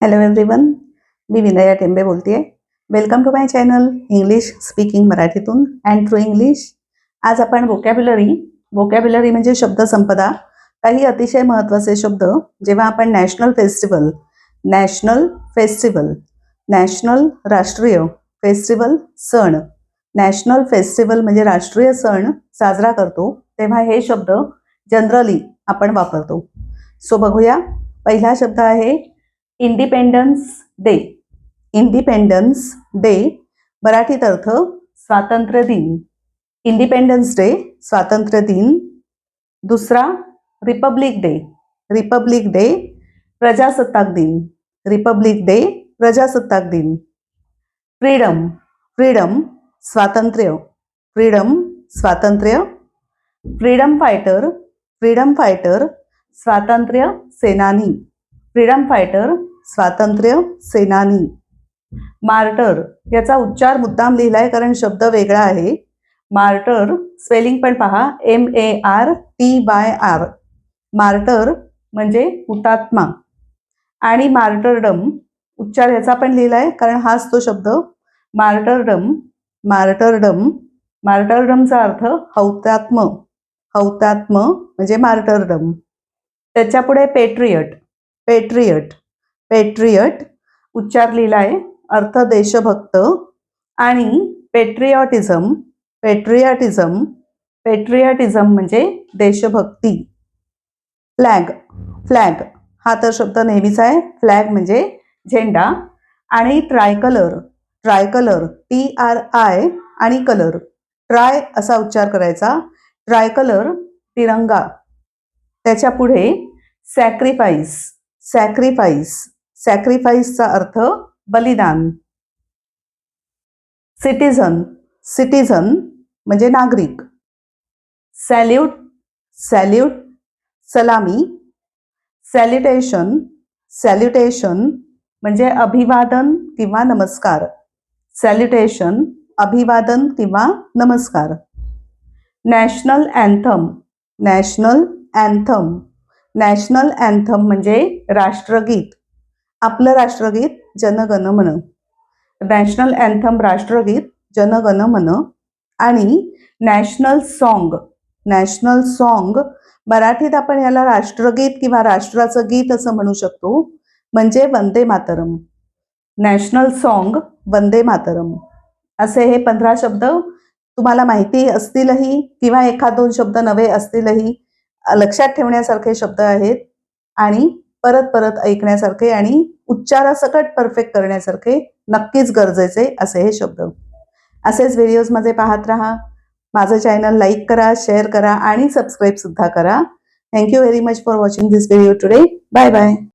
Hello everyone मी विनया टेंबे बोलते आहे welcome to my channel English speaking मराठीतून अँड थ्रू इंग्लिश आज आपण वोकॅब्युलरी वोकॅब्युलरी म्हणजे शब्दसंपदा काही अतिशय महत्त्वाचे शब्द जेव्हा आपण national festival national festival national राष्ट्रीय फेस्टिवल सण नॅशनल फेस्टिवल म्हणजे राष्ट्रीय सण साजरा करतो तेव्हा हे शब्द जनरली आपण वापरतो. सो बघूया. पहिला शब्द आहे इंडिपेंडन्स डे इंडिपेंडन्स डे मराठीत अर्थ स्वातंत्र्य दिन. इंडिपेंडन्स डे स्वातंत्र्य दिन. दुसरा रिपब्लिक डे रिपब्लिक डे प्रजासत्ताक दिन. रिपब्लिक डे प्रजासत्ताक दिन. फ्रीडम फ्रीडम स्वातंत्र्य. फ्रीडम स्वातंत्र्य. फ्रीडम फायटर फ्रीडम फायटर स्वातंत्र्य सेनानी. फ्रीडम फायटर स्वातंत्र्य सेनानी. मार्टर याचा उच्चार मुद्दाम लिहिलाय कारण शब्द वेगळा आहे. मार्टर स्पेलिंग पण पहा. M A R T Y R martyr म्हणजे हुतात्मा. आणि मार्टरडम उच्चार याचा पण लिहिलाय कारण हाच तो शब्द. Martyrdom martyrdom. मार्टरडमचा अर्थ हौतात्म. हौतात्म म्हणजे मार्टरडम. त्याच्यापुढे पेट्रियट पेट्रियट पेट्रियट उच्चार आहे अर्थ देशभक्त. आणि पेट्रियॉटिझम पेट्रियाटिझम पेट्रियाटिझम म्हणजे देशभक्ती. फ्लॅग फ्लॅग हा तर शब्द नेहमीचा आहे. फ्लॅग म्हणजे झेंडा. आणि tricolour tricolour T R I आणि कलर. ट्राय असा उच्चार करायचा. ट्रायकलर तिरंगा. त्याच्या पुढे सॅक्रिफाईस सॅक्रिफाईस. सॅक्रिफाईसचा अर्थ बलिदान. सिटिझन सिटिझन म्हणजे नागरिक. सॅल्यूट सॅल्यूट सलामी. सॅल्युटेशन सॅल्युटेशन म्हणजे अभिवादन किंवा नमस्कार. सॅल्युटेशन अभिवादन किंवा नमस्कार. National anthem national anthem national anthem म्हणजे राष्ट्रगीत. आपलं राष्ट्रगीत जनगण मन नॅशनल अँथम राष्ट्रगीत जनगण मन आणि नॅशनल सॉन्ग नॅशनल सॉन्ग मराठीत आपण याला राष्ट्रगीत किंवा राष्ट्राचं गीत असं म्हणू शकतो. म्हणजे Vande Mataram. National song Vande Mataram. असे हे पंधरा शब्द तुम्हाला माहिती असतीलही किंवा एखाद दोन शब्द नवे असतीलही लक्षात ठेवण्यासारखे शब्द आहेत. आणि परत परत ऐकण्यासारखे आणि उच्चारासकट परफेक्ट करण्यासारखे नक्कीच गरजेचे असे हे शब्द. असेच व्हिडिओजमध्ये पाहत राहा. माझं चॅनल लाईक करा शेअर करा आणि सबस्क्राईब सुद्धा करा. Thank you very much for watching this video today bye bye